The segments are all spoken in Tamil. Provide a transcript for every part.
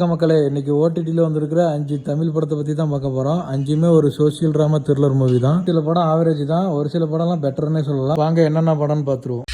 வணக்கம் மக்களே இன்னைக்கு ஓடிடியில் வந்திருக்கிற அஞ்சு தமிழ் படத்தை பற்றி தான் பார்க்க போகிறோம் அஞ்சுமே ஒரு சோசியல் ட்ராமா த்ரில்லர் மூவி தான். சில படம் ஆவரேஜ் தான். ஒரு சில படம்லாம் பெட்டர்னே சொல்லலாம். வாங்க என்னென்ன படம்னு பார்த்துருவோம்.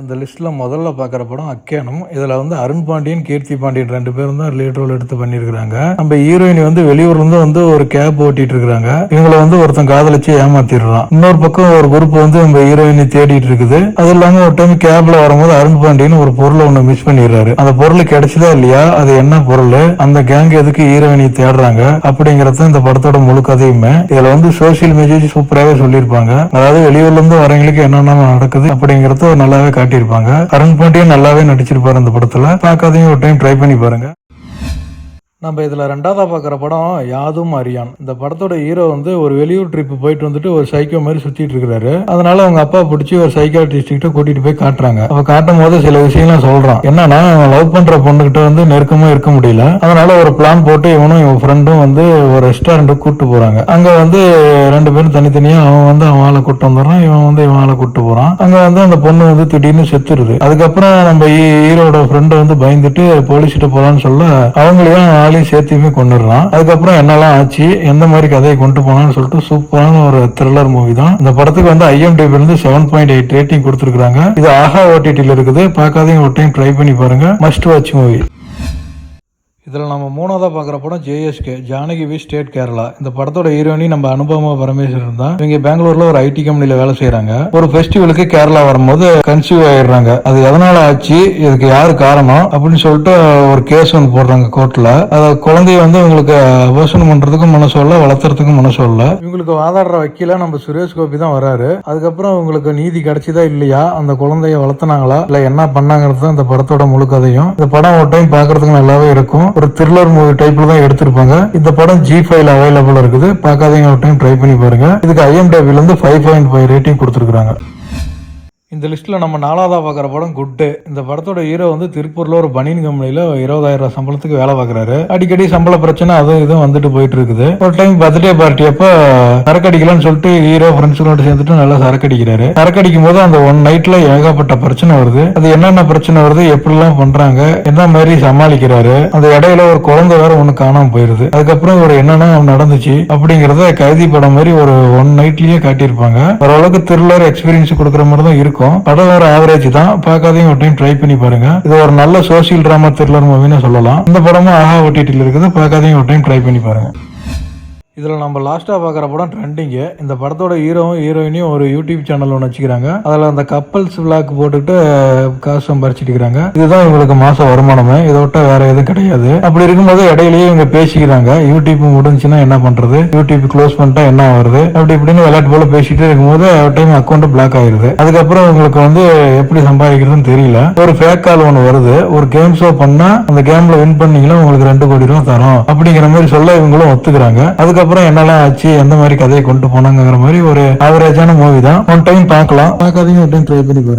அந்த லிஸ்ட்டில் முதல்ல பார்க்குற படம் அக்கேனம் இதில் வந்து அருண் பாண்டியன் கீர்த்தி பாண்டியன் ரெண்டு பேரும் தான் லீட் ரோல் எடுத்து பண்ணியிருக்கிறாங்க. நம்ம ஹீரோயின் வந்து வெளியூர்லேருந்து வந்து ஒரு கேப் ஓட்டிட்டு இருக்கிறாங்க இவங்களை வந்து ஒருத்தன் காதலிச்சு ஏமாத்திடுறான். இன்னொரு பக்கம் ஒரு குரூப் வந்து நம்ம ஹீரோயினை தேடிட்டு இருக்குது. அது இல்லாமல் ஒரு டைம் கேப்ல வரும்போது அருண் பாண்டியன் ஒரு பொருளை ஒன்று மிஸ் பண்ணிடுறாரு. அந்த பொருள் கிடைச்சதா இல்லையா? அது என்ன பொருள்? அந்த கேங் எதுக்கு ஹீரோயினை தேடுறாங்க? அப்படிங்கறது இந்த படத்தோட முழு கதையுமே. இதில் வந்து சோசியல் மெசேஜ் சூப்பராகவே சொல்லியிருப்பாங்க. அதாவது வெளியூர்லேருந்து வரவங்களுக்கு என்னென்ன நடக்குது அப்படிங்கறத நல்லாவே காட்டியிருப்பாங்க. அருண் பாண்டியன் நல்லாவே நடிச்சிருப்பாரு அந்த படத்துல. பார்க்காதீங்க ஒரு டைம் ட்ரை பண்ணி பாருங்க. நம்ம இதில் ரெண்டாவதாக பார்க்குற படம் யாதும் அரியான். இந்த படத்தோட ஹீரோ வந்து ஒரு வெளியூர் ட்ரிப்பு போயிட்டு வந்துட்டு ஒரு சைக்கோ மாதிரி சுற்றிட்டு இருக்கிறாரு. அதனால அவங்க அப்பா பிடிச்சி ஒரு சைக்காட்ரிஸ்ட் கிட்ட கூட்டிட்டு போய் காட்டுறாங்க. அப்போ காட்டும் போது சில விஷயம்லாம் சொல்கிறான் என்னன்னா அவன் லவ் பண்ணுற பொண்ணுகிட்ட வந்து நெருக்கமாக இருக்க முடியல. அதனால ஒரு பிளான் போட்டு இவனும் இவன் ஃப்ரெண்டும் வந்து ஒரு ரெஸ்டாரண்ட்டுக்கு கூப்பிட்டு போகிறாங்க அங்கே வந்து ரெண்டு பேரும் தனித்தனியாக அவன் வந்து அவன் ஆளை கூட்டு வந்துடுறான். இவன் வந்து இவன் ஆளை கூப்பிட்டு போகிறான் அங்கே வந்து அந்த பொண்ணு வந்து திடீர்னு செத்துருது. அதுக்கப்புறம் நம்ம ஹீரோட ஃப்ரெண்டு வந்து பயந்துட்டு போலீஸ்கிட்ட போகலான்னு சொல்ல அவங்களையும் ஆளையும் சேர்த்தையுமே கொண்டுடுறான். அதுக்கப்புறம் என்னெல்லாம் ஆச்சு எந்த மாதிரி கதையை கொண்டு போனான்னு சொல்லிட்டு சூப்பரான ஒரு த்ரில்லர் மூவி தான். இந்த படத்துக்கு வந்து ஐஎம்டிபி இருந்து செவன் பாயிண்ட் எயிட் ரேட்டிங் கொடுத்துருக்காங்க இது ஆஹா ஓடிடியில் இருக்குது. பார்க்காதீங்க ஒரு டைம் ட்ரை பண்ணி பாருங்க. மஸ்ட் வாட்ச் மூவி இதில் நம்ம மூணாவதாக பார்க்குற படம் JSK Janaki V state Kerala இந்த படத்தோட ஹீரோயினி நம்ம அனுபவமா பரமேஸ்வரன் தான். இவங்க பெங்களூர்ல ஒரு ஐடி கம்பெனியில் வேலை செய்கிறாங்க ஒரு ஃபெஸ்டிவலுக்கு கேரளா வரும்போது கன்சீவ் ஆயிடுறாங்க. அது எதனால ஆச்சு? இதுக்கு யார் காரணம்? அப்படின்னு சொல்லிட்டு ஒரு கேஸ் ஒன்று போடுறாங்க கோர்ட்டில் அத குழந்தைய வந்து இவங்களுக்கு அபோஷனம் பண்ணுறதுக்கும் மனசு இல்ல வளர்த்துறதுக்கும் மனசு இல்ல இவங்களுக்கு வாதாடுற வக்கீலாக நம்ம சுரேஷ் கோபி தான் வராரு. அதுக்கப்புறம் இவங்களுக்கு நீதி கிடைச்சதா இல்லையா? அந்த குழந்தைய வளர்த்துனாங்களா? இல்ல என்ன பண்ணாங்கிறது தான் இந்த படத்தோட முழுக்கதையும் இந்த படம் ஒரு டைம் பார்க்கறதுக்கு நல்லாவே இருக்கும். ஒரு த்ரில்லர் மூவி டைப்ல தான் எடுத்திருப்பாங்க. இந்த படம் ஜி ஃபைவ்ல அவைலபிள் இருக்குது. பார்க்காதீங்க ஒரு டைம் ட்ரை பண்ணி பாருங்க. இதுக்கு ஐஎம்டிபில இருந்து ஃபைவ் பாயிண்ட் ஃபைவ் ரேட்டிங் கொடுத்துருக்காங்க இந்த லிஸ்ட்டில் நம்ம நாலாவதாக பார்க்குற படம் குட்டு. இந்த படத்தோட ஹீரோ வந்து திருப்பூரில் ஒரு பனியன் கம்பெனியில் இருபதாயிரம் ரூபாய் சம்பளத்துக்கு வேலை பார்க்குறாரு அடிக்கடி சம்பள பிரச்சனை அதுவும் இதுவும் வந்துட்டு போயிட்டு இருக்குது. ஒரு டைம் பர்த்டே பார்ட்டி அப்போ சரக்கு அடிக்கலாம்னு சொல்லிட்டு ஹீரோ ஃப்ரெண்ட்ஸுகளோட சேர்ந்துட்டு நல்லா சரக்கு அடிக்கிறாரு சரக்கு அடிக்கும் போது அந்த ஒன் நைட்டில் ஏகப்பட்ட பிரச்சனை வருது. அது என்னென்ன பிரச்சனை வருது எப்படிலாம் பண்ணுறாங்க என்ன மாதிரி சமாளிக்கிறாரு அந்த இடையில ஒரு குழந்தை வேற ஒன்று காணாம போயிருது. அதுக்கப்புறம் ஒரு என்னென்ன நடந்துச்சு அப்படிங்கிறத கைதி படம் மாதிரி ஒரு ஒன் நைட்லேயே காட்டியிருப்பாங்க. ஓரளவுக்கு த்ரில்லர் எக்ஸ்பீரியன்ஸ் கொடுக்குற மாதிரி தான் இருக்கும். படம் ஒரு ஆவரேஜ் தான். பார்க்காதீங்க ஒரு டைம் ட்ரை பண்ணி பாருங்க. இது ஒரு நல்ல சோசியல் டிராமா த்ரில்லர் மூவின்னு சொல்லலாம். இந்த படமும் ஆஹா ஓடிடியில் இருக்குது. பார்க்காதீங்க ஒரு டைம் ட்ரை பண்ணி பாருங்க. இதில் நம்ம லாஸ்ட்டாக பார்க்குற படம் ட்ரெண்டிங்கு இந்த படத்தோட ஹீரோவும் ஹீரோயினையும் ஒரு யூடியூப் சேனல் ஒன்று வச்சுக்கிறாங்க. அதில் அந்த கப்பல்ஸ் விளாக் போட்டுக்கிட்டு காசு சம்பாரிச்சிட்டு இருக்கிறாங்க இதுதான் இவங்களுக்கு மாதம் வருமானமே. இதை விட்டா வேற எதுவும் கிடையாது. அப்படி இருக்கும்போது இடையிலேயே இவங்க பேசிக்கிறாங்க. யூடியூப் முடிஞ்சுன்னா என்ன பண்ணுறது யூடியூப் க்ளோஸ் பண்ணிட்டா என்ன வருது அப்படி இப்படின்னு விளையாட்டு போல பேசிட்டு இருக்கும்போது டைம் அக்கௌண்ட் பிளாக் ஆயிருது. அதுக்கப்புறம் உங்களுக்கு வந்து எப்படி சம்பாதிக்கிறதுன்னு தெரியல. ஒரு ஃபேக் கால் ஒன்று வருது. ஒரு கேம் ஷோ பண்ணா அந்த கேம்ல வின் பண்ணீங்களா உங்களுக்கு ரெண்டு கோடி ரூபா தரோம். அப்படிங்கிற மாதிரி சொல்ல இவங்களும் ஒத்துக்கிறாங்க. அதுக்கப்புறம் அதுக்கப்புறம் என்னெல்லாம் ஆச்சு எந்த மாதிரி கதையை கொண்டு போனாங்கிற மாதிரி ஒரு ஆவரேஜான மூவி தான். ஒன் டைம் பார்க்கலாம். பார்க்காதீங்க ஒரு டைம் ட்ரை பண்ணி பாருங்க.